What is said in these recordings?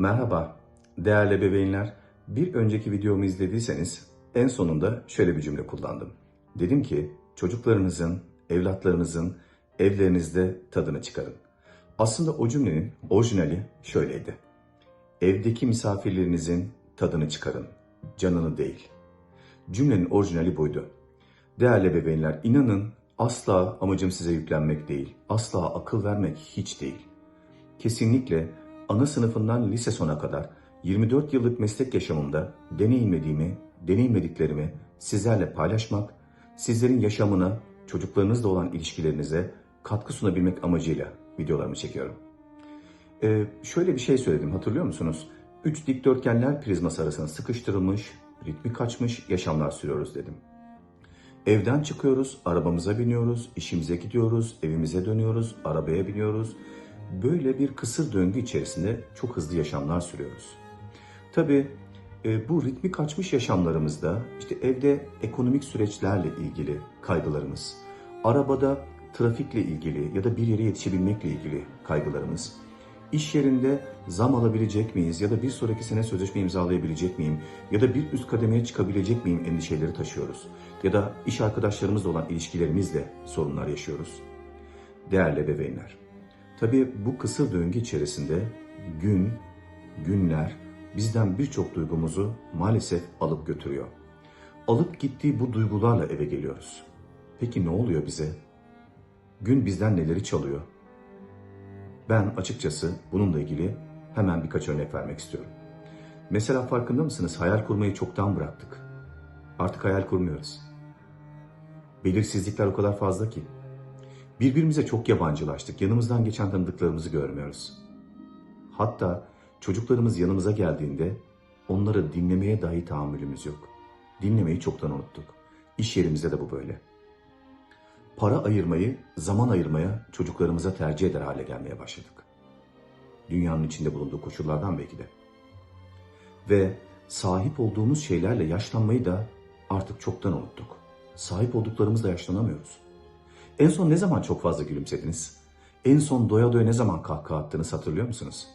Merhaba değerli bebeğinler. Bir önceki videomu izlediyseniz en sonunda şöyle bir cümle kullandım. Dedim ki çocuklarınızın, evlatlarınızın evlerinizde tadını çıkarın. Aslında o cümlenin orijinali şöyleydi. Evdeki misafirlerinizin tadını çıkarın, canını değil. Cümlenin orijinali buydu. Değerli bebeğinler inanın asla amacım size yüklenmek değil, asla akıl vermek hiç değil. Kesinlikle ana sınıfından lise sona kadar 24 yıllık meslek yaşamımda deneyimlediğimi, deneyimlediklerimi sizlerle paylaşmak, sizlerin yaşamına, çocuklarınızla olan ilişkilerinize katkı sunabilmek amacıyla videolarımı çekiyorum. Ee, şöyle bir şey söyledim hatırlıyor musunuz? Üç dikdörtgenler prizması arasına sıkıştırılmış, ritmi kaçmış yaşamlar sürüyoruz dedim. Evden çıkıyoruz, arabamıza biniyoruz, işimize gidiyoruz, evimize dönüyoruz, arabaya biniyoruz. Böyle bir kısır döngü içerisinde çok hızlı yaşamlar sürüyoruz. Tabii e, bu ritmi kaçmış yaşamlarımızda işte evde ekonomik süreçlerle ilgili kaygılarımız, arabada trafikle ilgili ya da bir yere yetişebilmekle ilgili kaygılarımız, iş yerinde zam alabilecek miyiz ya da bir sonraki sene sözleşme imzalayabilecek miyim ya da bir üst kademeye çıkabilecek miyim endişeleri taşıyoruz. Ya da iş arkadaşlarımızla olan ilişkilerimizle sorunlar yaşıyoruz. Değerli bebeğinler, tabii bu kısır döngü içerisinde gün, günler bizden birçok duygumuzu maalesef alıp götürüyor. Alıp gittiği bu duygularla eve geliyoruz. Peki ne oluyor bize? Gün bizden neleri çalıyor? Ben açıkçası bununla ilgili hemen birkaç örnek vermek istiyorum. Mesela farkında mısınız? Hayal kurmayı çoktan bıraktık. Artık hayal kurmuyoruz. Belirsizlikler o kadar fazla ki. Birbirimize çok yabancılaştık. Yanımızdan geçen tanıdıklarımızı görmüyoruz. Hatta çocuklarımız yanımıza geldiğinde onları dinlemeye dahi tahammülümüz yok. Dinlemeyi çoktan unuttuk. İş yerimizde de bu böyle. Para ayırmayı, zaman ayırmaya çocuklarımıza tercih eder hale gelmeye başladık. Dünyanın içinde bulunduğu koşullardan belki de. Ve sahip olduğumuz şeylerle yaşlanmayı da artık çoktan unuttuk. Sahip olduklarımızla yaşlanamıyoruz. En son ne zaman çok fazla gülümsediniz? En son doya doya ne zaman kahkaha attığınızı hatırlıyor musunuz?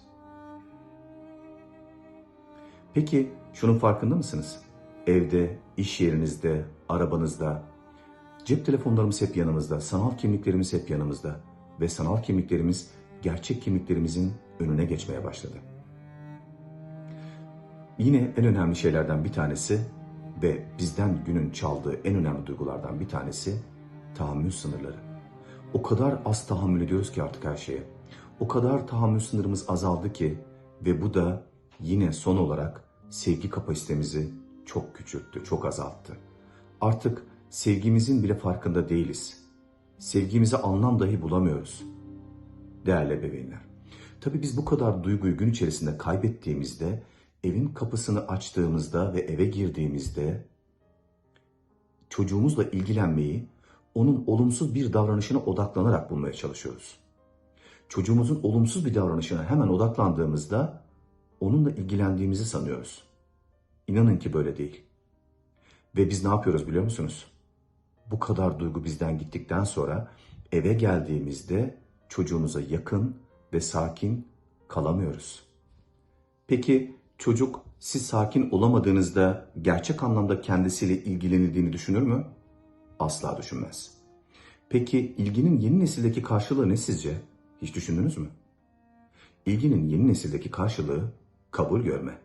Peki şunun farkında mısınız? Evde, iş yerinizde, arabanızda, cep telefonlarımız hep yanımızda, sanal kimliklerimiz hep yanımızda ve sanal kimliklerimiz gerçek kimliklerimizin önüne geçmeye başladı. Yine en önemli şeylerden bir tanesi ve bizden günün çaldığı en önemli duygulardan bir tanesi tahammül sınırları. O kadar az tahammül ediyoruz ki artık her şeye. O kadar tahammül sınırımız azaldı ki ve bu da yine son olarak sevgi kapasitemizi çok küçülttü, çok azalttı. Artık sevgimizin bile farkında değiliz. Sevgimize anlam dahi bulamıyoruz. Değerli bebeğler. Tabii biz bu kadar duyguyu gün içerisinde kaybettiğimizde, evin kapısını açtığımızda ve eve girdiğimizde çocuğumuzla ilgilenmeyi onun olumsuz bir davranışına odaklanarak bulmaya çalışıyoruz. Çocuğumuzun olumsuz bir davranışına hemen odaklandığımızda onunla ilgilendiğimizi sanıyoruz. İnanın ki böyle değil. Ve biz ne yapıyoruz biliyor musunuz? Bu kadar duygu bizden gittikten sonra eve geldiğimizde çocuğumuza yakın ve sakin kalamıyoruz. Peki çocuk siz sakin olamadığınızda gerçek anlamda kendisiyle ilgilenildiğini düşünür mü? Asla düşünmez. Peki ilginin yeni nesildeki karşılığı ne sizce? Hiç düşündünüz mü? İlginin yeni nesildeki karşılığı kabul görme.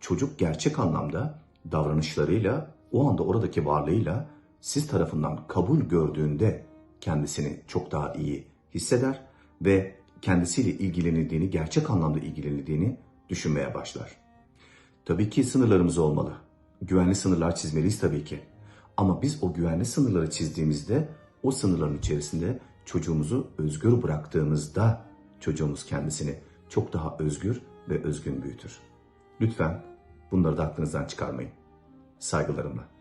Çocuk gerçek anlamda davranışlarıyla, o anda oradaki varlığıyla siz tarafından kabul gördüğünde kendisini çok daha iyi hisseder ve kendisiyle ilgilenildiğini, gerçek anlamda ilgilenildiğini düşünmeye başlar. Tabii ki sınırlarımız olmalı. Güvenli sınırlar çizmeliyiz tabii ki. Ama biz o güvenli sınırları çizdiğimizde o sınırların içerisinde çocuğumuzu özgür bıraktığımızda çocuğumuz kendisini çok daha özgür ve özgün büyütür. Lütfen bunları da aklınızdan çıkarmayın. Saygılarımla.